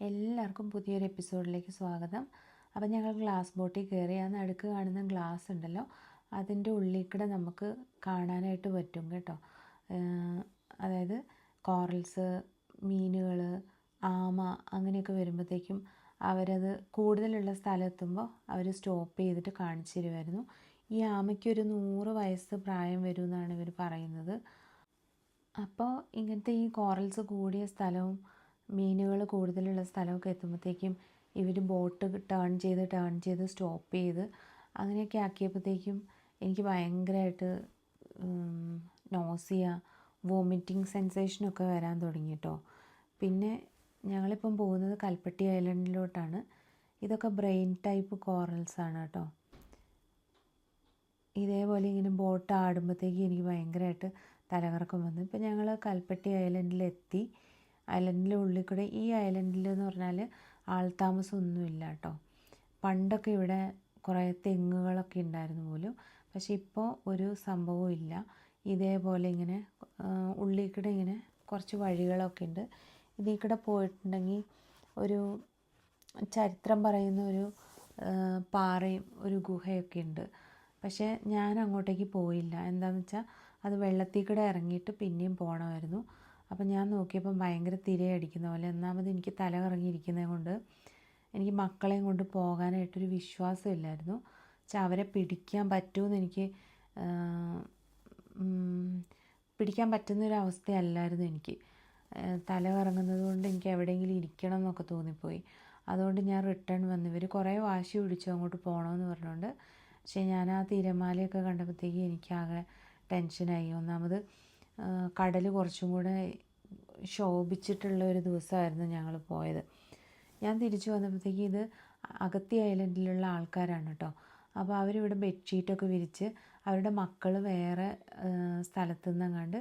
എല്ലാവർക്കും പുതിയൊരു എപ്പിസോഡിലേക്ക് സ്വാഗതം. അപ്പം ഞങ്ങൾ ഗ്ലാസ് ബോട്ടിൽ കയറി ആ നടുക്ക് കാണുന്ന ഗ്ലാസ് ഉണ്ടല്ലോ അതിന്റെ ഉള്ളിൽ കൂടെ നമുക്ക് കാണാനായിട്ട് പറ്റും കേട്ടോ. അതായത് കോറൽസ് മീനുകൾ ആമ അങ്ങനെയൊക്കെ വരുമ്പോഴത്തേക്കും അവരത് കൂടുതലുള്ള സ്ഥലത്തെത്തുമ്പോൾ അവർ സ്റ്റോപ്പ് ചെയ്തിട്ട് കാണിച്ചു തരുമായിരുന്നു. ഈ ആമയ്ക്കൊരു നൂറ് വയസ്സ് പ്രായം വരും എന്നാണ് ഇവർ പറയുന്നത്. അപ്പോൾ ഇങ്ങനത്തെ ഈ കോറൽസ് കൂടിയ സ്ഥലവും മീനുകൾ കൂടുതലുള്ള സ്ഥലമൊക്കെ എത്തുമ്പോഴത്തേക്കും ഇവർ ബോട്ട് ടേൺ ചെയ്ത് ടേൺ ചെയ്ത് സ്റ്റോപ്പ് ചെയ്ത് അങ്ങനെയൊക്കെ ആക്കിയപ്പോഴത്തേക്കും എനിക്ക് ഭയങ്കരമായിട്ട് നോസിയ വോമിറ്റിംഗ് സെൻസേഷനൊക്കെ വരാൻ തുടങ്ങി കേട്ടോ പിന്നെ ഞങ്ങളിപ്പം പോകുന്നത് കൽപ്പട്ടി ഐലൻഡിലോട്ടാണ്. ഇതൊക്കെ ബ്രെയിൻ ടൈപ്പ് കോറൽസ് ആണ് കേട്ടോ. ഇതേപോലെ ഇങ്ങനെ ബോട്ട് ആടുമ്പോഴത്തേക്ക് എനിക്ക് ഭയങ്കരമായിട്ട് തലകറക്കം വന്നു. ഇപ്പം ഞങ്ങൾ കൽപ്പട്ടി ഐലൻഡിലെത്തി. ഐലൻഡിന്റെ ഉള്ളിൽ കൂടെ ഈ ഐലൻഡിൽ എന്ന് പറഞ്ഞാൽ ആൾതാമസമൊന്നുമില്ല കേട്ടോ പണ്ടൊക്കെ ഇവിടെ കുറേ തെങ്ങുകളൊക്കെ ഉണ്ടായിരുന്നു പോലും. പക്ഷെ ഇപ്പോൾ ഒരു സംഭവവും ഇല്ല. ഇതേപോലെ ഇങ്ങനെ ഉള്ളിൽ കൂടെ ഇങ്ങനെ കുറച്ച് വഴികളൊക്കെ ഉണ്ട്. ഇതിൽ കൂടെ പോയിട്ടുണ്ടെങ്കിൽ ഒരു ചരിത്രം പറയുന്ന ഒരു പാറയും ഒരു ഗുഹയൊക്കെ ഉണ്ട്. പക്ഷേ ഞാൻ അങ്ങോട്ടേക്ക് പോയില്ല. എന്താണെന്ന് വെച്ചാൽ അത് വെള്ളത്തിൽ കൂടെ ഇറങ്ങിയിട്ട് പിന്നെയും പോകണമായിരുന്നു അപ്പം ഞാൻ നോക്കിയപ്പം ഭയങ്കര തിരയടിക്കുന്ന പോലെ ഒന്നാമത് എനിക്ക് തല കറങ്ങിയിരിക്കുന്നത് കൊണ്ട് എനിക്ക് മക്കളെയും കൊണ്ട് പോകാനായിട്ടൊരു വിശ്വാസമില്ലായിരുന്നു പക്ഷെ അവരെ പിടിക്കാൻ പറ്റുമെന്ന് എനിക്ക് പിടിക്കാൻ പറ്റുന്നൊരവസ്ഥയല്ലായിരുന്നു എനിക്ക്. തല കറങ്ങുന്നത് കൊണ്ട് എനിക്ക് എവിടെയെങ്കിലും ഇരിക്കണം എന്നൊക്കെ തോന്നിപ്പോയി. അതുകൊണ്ട് ഞാൻ റിട്ടേൺ വന്നു. ഇവർ കുറേ വാശി പിടിച്ചു അങ്ങോട്ട് പോകണമെന്ന് പറഞ്ഞുകൊണ്ട് പക്ഷേ ഞാൻ ആ തിരമാലയൊക്കെ കണ്ടപ്പോഴത്തേക്ക് എനിക്കാകെ ടെൻഷനായി. ഒന്നാമത് കടൽ കുറച്ചും കൂടെ ശോഭിച്ചിട്ടുള്ള ഒരു ദിവസമായിരുന്നു ഞങ്ങൾ പോയത്. ഞാൻ തിരിച്ചു വന്നപ്പോഴത്തേക്ക് ഇത് അഗത്തി ഐലൻഡിലുള്ള ആൾക്കാരാണ് കേട്ടോ. അപ്പോൾ അവരിവിടെ ബെഡ്ഷീറ്റൊക്കെ വിരിച്ച് അവരുടെ മക്കൾ വേറെ സ്ഥലത്തു നിന്നങ്ങാണ്ട്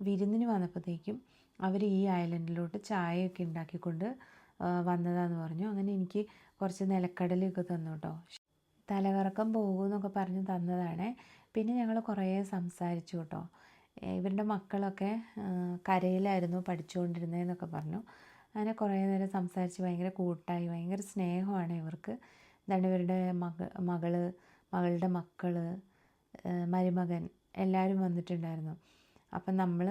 വിരുന്നിന് വന്നപ്പോഴത്തേക്കും അവർ ഈ ഐലൻഡിലോട്ട് ചായയൊക്കെ ഉണ്ടാക്കിക്കൊണ്ട് വന്നതാന്ന് പറഞ്ഞു. അങ്ങനെ എനിക്ക് കുറച്ച് നിലക്കടലൊക്കെ തന്നു കേട്ടോ. തലകറക്കം പോകുമെന്നൊക്കെ പറഞ്ഞ് തന്നതാണേ. പിന്നെ ഞങ്ങൾ കുറേ സംസാരിച്ചു കേട്ടോ. ഇവരുടെ മക്കളൊക്കെ കരയിലായിരുന്നു പഠിച്ചുകൊണ്ടിരുന്നതെന്നൊക്കെ പറഞ്ഞു. അങ്ങനെ കുറേ നേരം സംസാരിച്ച് ഭയങ്കര കൂട്ടായി ഭയങ്കര സ്നേഹമാണ് ഇവർക്ക്. എന്താണ് ഇവരുടെ മക മകൾ മകളുടെ മക്കൾ മരുമകൻ എല്ലാവരും വന്നിട്ടുണ്ടായിരുന്നു. അപ്പം നമ്മൾ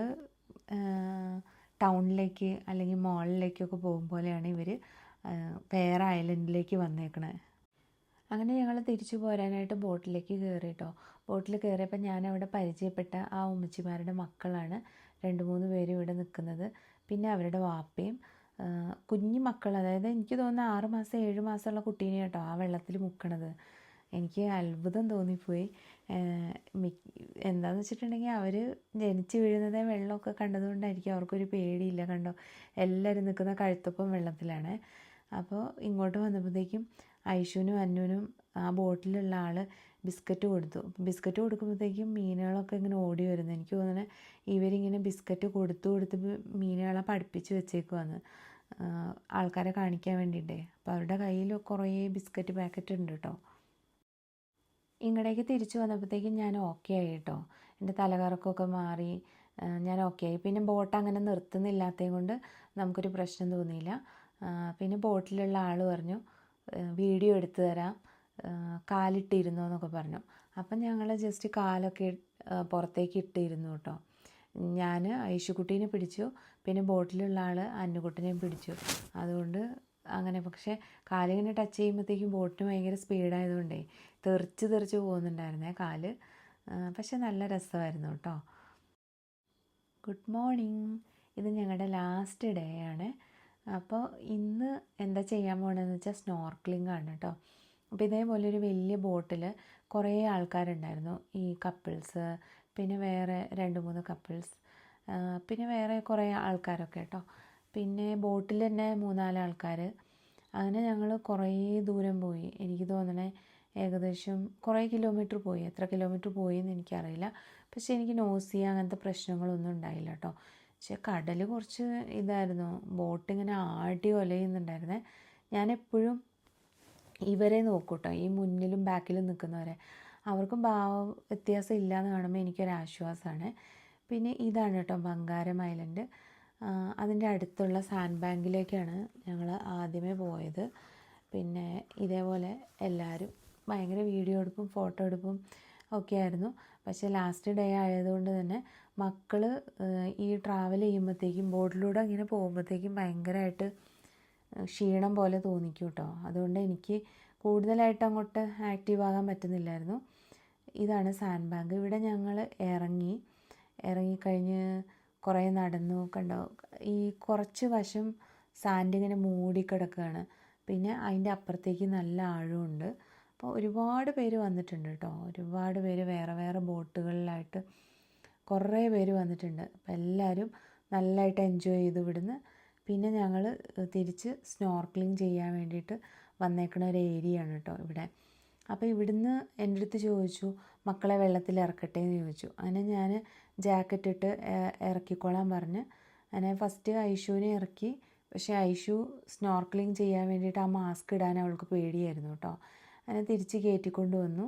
ടൗണിലേക്ക് അല്ലെങ്കിൽ മോളിലേക്കൊക്കെ പോകും പോലെയാണ് ഇവർ വേറെ ഐലൻഡിലേക്ക് വന്നേക്കണത് അങ്ങനെ ഞങ്ങൾ തിരിച്ചു പോരാനായിട്ട് ബോട്ടിലേക്ക് കയറി കേട്ടോ ബോട്ടിൽ കയറിയപ്പോൾ ഞാൻ അവിടെ പരിചയപ്പെട്ട ആ ഉമ്മച്ചിമാരുടെ മക്കളാണ്. രണ്ട് മൂന്ന് പേര് ഇവിടെ നിൽക്കുന്നത് പിന്നെ അവരുടെ വാപ്പയും കുഞ്ഞു മക്കൾ അതായത് എനിക്ക് തോന്നുന്ന ആറ് മാസം ഏഴ് മാസമുള്ള കുട്ടീനെ കേട്ടോ ആ വെള്ളത്തിൽ മുക്കണത്. എനിക്ക് അത്ഭുതം തോന്നിപ്പോയി. എന്താണെന്ന് വെച്ചിട്ടുണ്ടെങ്കിൽ അവർ ജനിച്ച് വീഴുന്നതേ വെള്ളമൊക്കെ കണ്ടതുകൊണ്ടായിരിക്കും അവർക്കൊരു പേടിയില്ല കണ്ടോ. എല്ലാവരും നിൽക്കുന്ന കഴുത്തൊപ്പം വെള്ളത്തിലാണ്. അപ്പോൾ ഇങ്ങോട്ട് വന്നപ്പോഴത്തേക്കും ഐഷുവിനും അന്നുവിനും ആ ബോട്ടിലുള്ള ആൾ ബിസ്ക്കറ്റ് കൊടുത്തു. ബിസ്ക്കറ്റ് കൊടുക്കുമ്പോഴത്തേക്കും മീനുകളൊക്കെ ഇങ്ങനെ ഓടി വരുന്നു. എനിക്ക് തോന്നുന്നത് ഇവരിങ്ങനെ ബിസ്ക്കറ്റ് കൊടുത്തു കൊടുത്ത് മീനുകളെ പഠിപ്പിച്ച് വെച്ചേക്കുവാന്ന്. ആൾക്കാരെ കാണിക്കാൻ വേണ്ടിയിട്ടേ. അപ്പോൾ അവരുടെ കയ്യിൽ കുറേ ബിസ്ക്കറ്റ് പാക്കറ്റ് ഉണ്ട് കേട്ടോ. ഇങ്ങടേക്ക് തിരിച്ചു വന്നപ്പോഴത്തേക്കും ഞാൻ ഓക്കെ ആയി കേട്ടോ. എന്റെ തലകറക്കമൊക്കെ മാറി ഞാൻ ഓക്കെ ആയി. പിന്നെ ബോട്ട് അങ്ങനെ നിർത്തുന്നില്ലാത്തത് കൊണ്ട് നമുക്കൊരു പ്രശ്നം തോന്നിയില്ല. പിന്നെ ബോട്ടിലുള്ള ആൾ പറഞ്ഞു വീഡിയോ എടുത്തു തരാം. കാലിട്ടിരുന്നു എന്നൊക്കെ പറഞ്ഞു. അപ്പം ഞങ്ങൾ ജസ്റ്റ് കാലൊക്കെ പുറത്തേക്ക് ഇട്ടിരുന്നു കേട്ടോ. ഞാൻ ഐഷുക്കുട്ടീനെ പിടിച്ചു. പിന്നെ ബോട്ടിലുള്ള ആൾ അന്നുകുട്ടിനെയും പിടിച്ചു. അതുകൊണ്ട് അങ്ങനെ പക്ഷേ കാലിങ്ങനെ ടച്ച് ചെയ്യുമ്പോഴത്തേക്കും ബോട്ടിന് ഭയങ്കര സ്പീഡായതുകൊണ്ടേ തെറിച്ച് തെറിച്ച് പോകുന്നുണ്ടായിരുന്നേ കാൽ. പക്ഷെ നല്ല രസമായിരുന്നു കേട്ടോ. Good morning. ഇത് ഞങ്ങളുടെ ലാസ്റ്റ് ഡേ ആണ്. അപ്പോൾ ഇന്ന് എന്താ ചെയ്യാൻ പോകണമെന്ന് വെച്ചാൽ സ്നോർക്ലിംഗ് ആണ് കേട്ടോ അപ്പോൾ ഇതേപോലെ ഒരു വലിയ ബോട്ടിൽ കുറേ ആൾക്കാരുണ്ടായിരുന്നു. ഈ കപ്പിൾസ് പിന്നെ വേറെ രണ്ട് മൂന്ന് കപ്പിൾസ് പിന്നെ വേറെ കുറേ ആൾക്കാരൊക്കെ കേട്ടോ പിന്നെ ബോട്ടിൽ തന്നെ മൂന്നാൽ ആൾക്കാർ അങ്ങനെ ഞങ്ങൾ കുറേ ദൂരം പോയി. എനിക്ക് തോന്നണേ ഏകദേശം കുറേ കിലോമീറ്റർ പോയി. എത്ര കിലോമീറ്റർ പോയി എന്ന് എനിക്കറിയില്ല. പക്ഷേ എനിക്ക് നോസിയ അങ്ങനത്തെ പ്രശ്നങ്ങളൊന്നും ഉണ്ടായില്ല കേട്ടോ പക്ഷേ കടൽ കുറച്ച് ഇതായിരുന്നു. ബോട്ട് ഇങ്ങനെ ആടി ഒലയുന്നുണ്ടായിരുന്നേ. ഞാനെപ്പോഴും ഇവരെ നോക്കൂട്ടോ. ഈ മുന്നിലും ബാക്കിലും നിൽക്കുന്നവരെ. അവർക്കും ഭാവ വ്യത്യാസം ഇല്ലയെന്ന് കാണുമ്പോൾ എനിക്കൊരാശ്വാസമാണ് പിന്നെ ഇതാണ് കേട്ടോ ബംഗാരം ഐലൻഡ്. അതിന്റെ അടുത്തുള്ള സാൻഡ് ബാങ്കിലേക്കാണ് ഞങ്ങൾ ആദ്യമേ പോയത്. പിന്നെ ഇതേപോലെ എല്ലാവരും ഭയങ്കര വീഡിയോ എടുപ്പും ഫോട്ടോ എടുപ്പും ഒക്കെ ആയിരുന്നു. പക്ഷേ ലാസ്റ്റ് ഡേ ആയതുകൊണ്ട് തന്നെ മക്കൾ ഈ ട്രാവൽ ചെയ്യുമ്പോഴത്തേക്കും ബോട്ടിലൂടെ ഇങ്ങനെ പോകുമ്പോഴത്തേക്കും ഭയങ്കരമായിട്ട് ക്ഷീണം പോലെ തോന്നിക്കും കേട്ടോ അതുകൊണ്ട് എനിക്ക് കൂടുതലായിട്ട് അങ്ങോട്ട് ആക്റ്റീവ് ആകാൻ പറ്റുന്നില്ലായിരുന്നു. ഇതാണ് സാൻഡ് ബാങ്ക് ഇവിടെ ഞങ്ങൾ ഇറങ്ങി ഇറങ്ങിക്കഴിഞ്ഞ് കുറേ നടന്നു. കണ്ടോ? ഈ കുറച്ച് വശം സാൻഡ് ഇങ്ങനെ മൂടിക്കിടക്കുകയാണ് പിന്നെ അതിന്റെ അപ്പുറത്തേക്ക് നല്ല ആഴമുണ്ട്. അപ്പോൾ ഒരുപാട് പേര് വന്നിട്ടുണ്ട് കേട്ടോ ഒരുപാട് പേര് വേറെ വേറെ ബോട്ടുകളിലായിട്ട് കുറേ പേര് വന്നിട്ടുണ്ട്. അപ്പം എല്ലാവരും നല്ലതായിട്ട് എൻജോയ് ചെയ്തു ഇവിടുന്ന്. പിന്നെ ഞങ്ങൾ തിരിച്ച് സ്നോർക്കലിംഗ് ചെയ്യാൻ വേണ്ടിയിട്ട് വന്നേക്കുന്ന ഒരു ഏരിയ ആണ് കേട്ടോ ഇവിടെ. അപ്പോൾ ഇവിടുന്ന് എന്റെ അടുത്ത് ചോദിച്ചു മക്കളെ വെള്ളത്തിൽ ഇറക്കട്ടെ എന്ന് ചോദിച്ചു. അങ്ങനെ ഞാൻ ജാക്കറ്റ് ഇട്ട് ഇറക്കിക്കോളാൻ പറഞ്ഞ്. അങ്ങനെ ഫസ്റ്റ് ഐഷുവിനെ ഇറക്കി. പക്ഷേ ഐഷു സ്നോർക്കലിംഗ് ചെയ്യാൻ വേണ്ടിയിട്ട് ആ മാസ്ക് ഇടാൻ അവൾക്ക് പേടിയായിരുന്നു കേട്ടോ അങ്ങനെ തിരിച്ച് കയറ്റിക്കൊണ്ട് വന്നു.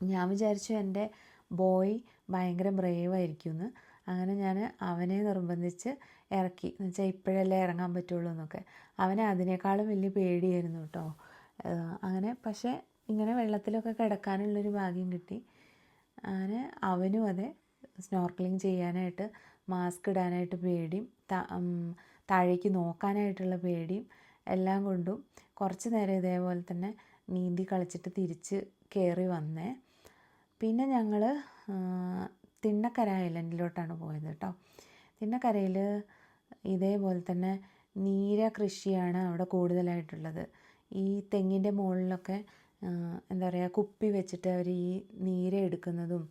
ഞാൻ വിചാരിച്ചു എന്റെ ബോയ് ഭയങ്കര ബ്രേവായിരിക്കും എന്ന് അങ്ങനെ ഞാൻ അവനെ നിർബന്ധിച്ച് ഇറക്കി. എന്ന് വെച്ചാൽ ഇപ്പോഴല്ലേ ഇറങ്ങാൻ പറ്റുള്ളൂ എന്നൊക്കെ. അവന് അതിനേക്കാളും വലിയ പേടിയായിരുന്നു കേട്ടോ. അങ്ങനെ പക്ഷേ ഇങ്ങനെ വെള്ളത്തിലൊക്കെ കിടക്കാനുള്ളൊരു ഭാഗ്യം കിട്ടി. അങ്ങനെ അവനും അതെ സ്നോർക്കലിംഗ് ചെയ്യാനായിട്ട് മാസ്ക് ഇടാനായിട്ട് പേടിയും താഴേക്ക് നോക്കാനായിട്ടുള്ള പേടിയും എല്ലാം കൊണ്ടും കുറച്ച് നേരം ഇതേപോലെ തന്നെ നീന്തി കളിച്ചിട്ട് തിരിച്ച് കയറി വന്നേ. പിന്നെ ഞങ്ങൾ തിണ്ണക്കര ഐലൻഡിലോട്ടാണ് പോയത് കേട്ടോ തിണ്ണക്കരയിൽ ഇതേപോലെ തന്നെ നീര കൃഷിയാണ് അവിടെ കൂടുതലായിട്ടുള്ളത്. ഈ തെങ്ങിന്റെ മുകളിലൊക്കെ എന്താ പറയുക കുപ്പി വെച്ചിട്ട് അവർ ഈ നീര എടുക്കുന്നതും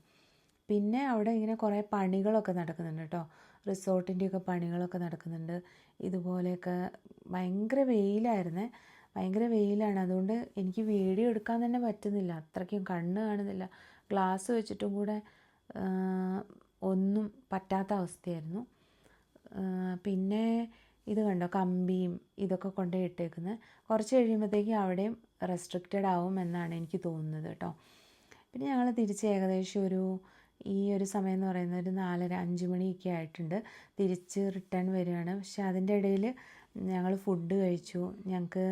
പിന്നെ അവിടെ ഇങ്ങനെ കുറേ പണികളൊക്കെ നടക്കുന്നുണ്ട് കേട്ടോ റിസോർട്ടിന്റെയൊക്കെ പണികളൊക്കെ നടക്കുന്നുണ്ട്. ഇതുപോലെയൊക്കെ ഭയങ്കര വെയിലായിരുന്നേ. ഭയങ്കര വെയിലാണ്. അതുകൊണ്ട് എനിക്ക് വീഡിയോ എടുക്കാൻ തന്നെ പറ്റുന്നില്ല. അത്രയ്ക്കും കണ്ണ് കാണുന്നില്ല. ഗ്ലാസ് വെച്ചിട്ടും കൂടെ ഒന്നും പറ്റാത്ത അവസ്ഥയായിരുന്നു. പിന്നെ ഇത് കണ്ടോ? കമ്പിയും ഇതൊക്കെ കൊണ്ടേ ഇട്ടേക്കുന്നത് കുറച്ച് കഴിയുമ്പോഴത്തേക്കും അവിടെയും റെസ്ട്രിക്റ്റഡ് ആവും എന്നാണ് എനിക്ക് തോന്നുന്നത് കേട്ടോ. പിന്നെ ഞങ്ങൾ തിരിച്ച് ഏകദേശം ഒരു ഈ ഒരു സമയം എന്ന് പറയുന്നത് ഒരു നാലര അഞ്ച് മണിയൊക്കെ ആയിട്ടുണ്ട്. തിരിച്ച് റിട്ടേൺ വരികയാണ്. പക്ഷെ അതിന്റെ ഇടയിൽ ഞങ്ങൾ ഫുഡ് കഴിച്ചു. ഞങ്ങൾക്ക്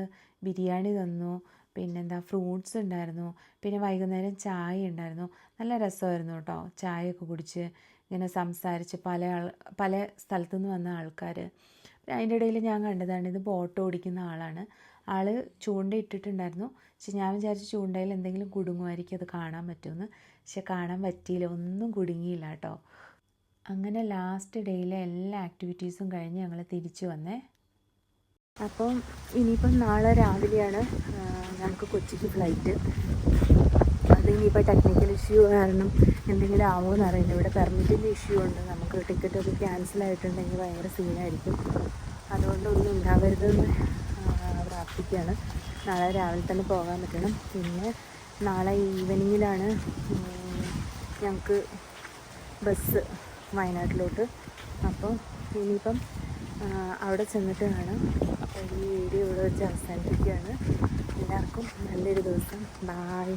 ബിരിയാണി തന്നു പിന്നെന്താ ഫ്രൂട്ട്സ് ഉണ്ടായിരുന്നു പിന്നെ വൈകുന്നേരം ചായ ഉണ്ടായിരുന്നു. നല്ല രസമായിരുന്നു കേട്ടോ ചായയൊക്കെ കുടിച്ച് ഇങ്ങനെ സംസാരിച്ച് പല ആൾ പല സ്ഥലത്തു നിന്ന് വന്ന ആൾക്കാർ അതിന്റെ ഇടയിൽ ഞാൻ കണ്ടതാണ് ഇത് ബോട്ട് ഓടിക്കുന്ന ആളാണ്. ആൾ ചൂണ്ട ഇട്ടിട്ടുണ്ടായിരുന്നു. പക്ഷെ ഞാൻ വിചാരിച്ചു ചൂണ്ടയിൽ എന്തെങ്കിലും കുടുങ്ങുമായിരിക്കും അത് കാണാൻ പറ്റുമെന്ന്. പക്ഷെ കാണാൻ പറ്റിയില്ല ഒന്നും കുടുങ്ങിയില്ല കേട്ടോ. അങ്ങനെ ലാസ്റ്റ് ഡേയിലെ എല്ലാ ആക്ടിവിറ്റീസും കഴിഞ്ഞ് ഞങ്ങൾ തിരിച്ചു വന്നേ. അപ്പം ഇനിയിപ്പം നാളെ രാവിലെയാണ് നമുക്ക് കൊച്ചിക്ക് ഫ്ലൈറ്റ് അത് ഇനിയിപ്പോൾ ടെക്നിക്കൽ ഇഷ്യൂ കാരണം എന്തെങ്കിലും ആവുമെന്ന് അറിയില്ല. ഇവിടെ പെർമിറ്റിന്റെ ഇഷ്യൂ ഉണ്ട്. നമുക്ക് ടിക്കറ്റ് ടിക്കറ്റൊക്കെ ക്യാൻസൽ ആയിട്ടുണ്ടെങ്കിൽ ഭയങ്കര സീനായിരിക്കും അതുകൊണ്ടൊന്നും ഉണ്ടാവരുതെന്ന് പ്രാർത്ഥിക്കുകയാണ്. നാളെ രാവിലെ തന്നെ പോകാൻ പറ്റണം. പിന്നെ നാളെ ഈവനിങ്ങിലാണ് ഞങ്ങൾക്ക് ബസ് വയനാട്ടിലോട്ട്. അപ്പോൾ ഇനിയിപ്പം അവിടെ ചെന്നിട്ട് അപ്പോൾ ഈ വീഡിയോ ഇവിടെ വെച്ച് അവസാനിപ്പിക്കുകയാണ്. എല്ലാവർക്കും നല്ലൊരു ദിവസം. ബായ്